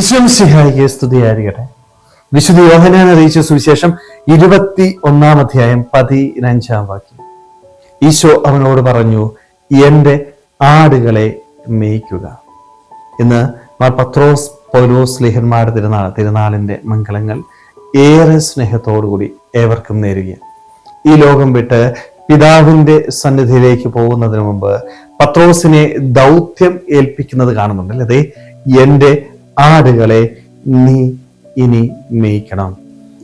വിശ്വംസിഹായിക്ക് സ്തുതിയായിരിക്കട്ടെ. വിശുദ്ധ യോഹനാൻ അറിയിച്ച സുവിശേഷം ഇരുപത്തി ഒന്നാം അധ്യായം പതിനഞ്ചാം വാക്യം. ഈശോ അവനോട് പറഞ്ഞു എന്റെ ആടുകളെ മേയ്ക്കുക. ഇന്ന് മാർ പത്രോസ് പൗലോസ് ലിഹന്മാരുടെ തിരുനാൾ തിരുനാളിന്റെ മംഗളങ്ങൾ ഏറെ സ്നേഹത്തോടുകൂടി ഏവർക്കും നേരുക ഈ ലോകം വിട്ട് പിതാവിന്റെ സന്നിധിയിലേക്ക് പോകുന്നതിന് മുമ്പ് പത്രോസിനെ ദൗത്യം ഏൽപ്പിക്കുന്നത് കാണുന്നുണ്ട് അതെ എന്റെ ആടുകളെ നീ ഇനി മേയ്ക്കണം.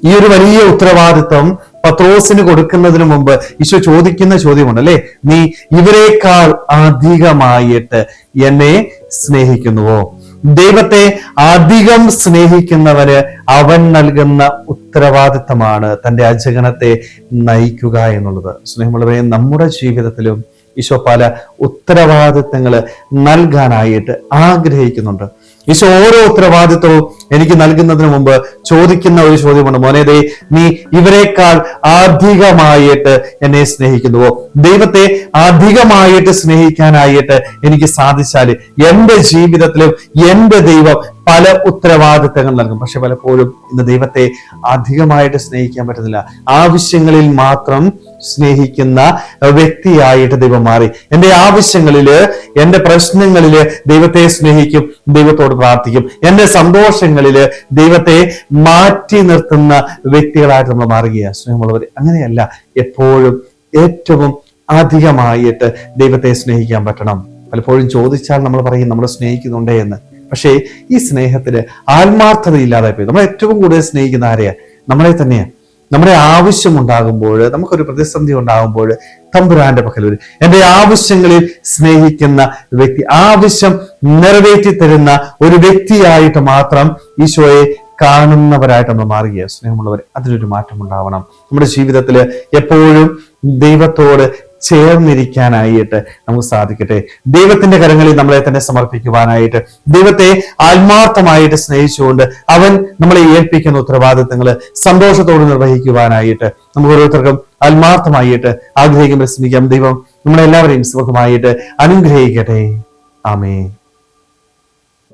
ഈ ഒരു വലിയ ഉത്തരവാദിത്വം പത്രോസിന് കൊടുക്കുന്നതിന് മുമ്പ് ഈശോ ചോദിക്കുന്ന ചോദ്യമുണ്ട് അല്ലെ? നീ ഇവരെക്കാൾ അധികമായിട്ട് എന്നെ സ്നേഹിക്കുന്നുവോ? ദൈവത്തെ അധികം സ്നേഹിക്കുന്നവന് അവൻ നൽകുന്ന ഉത്തരവാദിത്തമാണ് തന്റെ അജഗണത്തെ നയിക്കുക എന്നുള്ളത്. സ്നേഹമുള്ളവരെ നമ്മുടെ ജീവിതത്തിലും ഈശോ പല ഉത്തരവാദിത്തങ്ങൾ നൽകാനായിട്ട് ആഗ്രഹിക്കുന്നുണ്ട്. ഈശോ ഓരോ ഉത്തരവാദിത്വവും എനിക്ക് നൽകുന്നതിന് മുമ്പ് ചോദിക്കുന്ന ഒരു ചോദ്യമാണ് മോനേതേ നീ ഇവരെക്കാൾ ആധികമായിട്ട് എന്നെ സ്നേഹിക്കുന്നുവോ? ദൈവത്തെ അധികമായിട്ട് സ്നേഹിക്കാനായിട്ട് എനിക്ക് സാധിച്ചാൽ എന്റെ ജീവിതത്തിലും എന്റെ ദൈവം പല ഉത്തരവാദിത്തങ്ങൾ നൽകും. പക്ഷെ പലപ്പോഴും ഇന്ന് ദൈവത്തെ അധികമായിട്ട് സ്നേഹിക്കാൻ പറ്റുന്നില്ല. ആവശ്യങ്ങളിൽ മാത്രം സ്നേഹിക്കുന്ന വ്യക്തിയായിട്ട് ദൈവം മാറി. എന്റെ ആവശ്യങ്ങളിൽ എന്റെ പ്രശ്നങ്ങളിൽ ദൈവത്തെ സ്നേഹിക്കും ദൈവത്തോട് പ്രാർത്ഥിക്കും. എന്റെ സന്തോഷങ്ങളിൽ ദൈവത്തെ മാറ്റി നിർത്തുന്ന വ്യക്തികളായിട്ട് നമ്മൾ മാറുകയാണ്. സ്നേഹമുള്ളവർ അങ്ങനെയല്ല. എപ്പോഴും ഏറ്റവും അധികമായിട്ട് ദൈവത്തെ സ്നേഹിക്കാൻ പറ്റണം. പലപ്പോഴും ചോദിച്ചാൽ നമ്മൾ പറയും നമ്മൾ സ്നേഹിക്കുന്നുണ്ടേ എന്ന് പക്ഷേ ഈ സ്നേഹത്തിന് ആത്മാർത്ഥത ഇല്ലാതെ പോയി. നമ്മൾ ഏറ്റവും കൂടുതൽ സ്നേഹിക്കുന്ന ആരെയാണ് നമ്മളെ തന്നെയാണ് നമ്മുടെ ആവശ്യം ഉണ്ടാകുമ്പോൾ നമുക്കൊരു പ്രതിസന്ധി ഉണ്ടാകുമ്പോൾ തമ്പുരാന്റെ പക്കൽ വരും. എന്റെ ആവശ്യങ്ങളിൽ സ്നേഹിക്കുന്ന വ്യക്തി ആവശ്യം നിറവേറ്റി തരുന്ന ഒരു വ്യക്തിയായിട്ട് മാത്രം ഈശോയെ കാണുന്നവരായിട്ട് നമ്മൾ മാറുകയാണ് സ്നേഹമുള്ളവർ അതിലൊരു മാറ്റം ഉണ്ടാവണം നമ്മുടെ ജീവിതത്തിൽ എപ്പോഴും ദൈവത്തോട് ചേർന്നിരിക്കാനായിട്ട് നമുക്ക് സാധിക്കട്ടെ. ദൈവത്തിന്റെ കരങ്ങളിൽ നമ്മളെ തന്നെ സമർപ്പിക്കുവാനായിട്ട് ദൈവത്തെ ആത്മാർത്ഥമായിട്ട് സ്നേഹിച്ചുകൊണ്ട് അവൻ നമ്മളെ ഏൽപ്പിക്കുന്ന ഉത്തരവാദിത്തങ്ങൾ സന്തോഷത്തോട് നിർവഹിക്കുവാനായിട്ട് നമുക്ക് ഓരോരുത്തർക്കും ആത്മാർത്ഥമായിട്ട് ആഗ്രഹിക്കുമ്പോൾ ശ്രമിക്കാം. ദൈവം നമ്മളെല്ലാവരെയും സുഖമായിട്ട് അനുഗ്രഹിക്കട്ടെ. ആമേ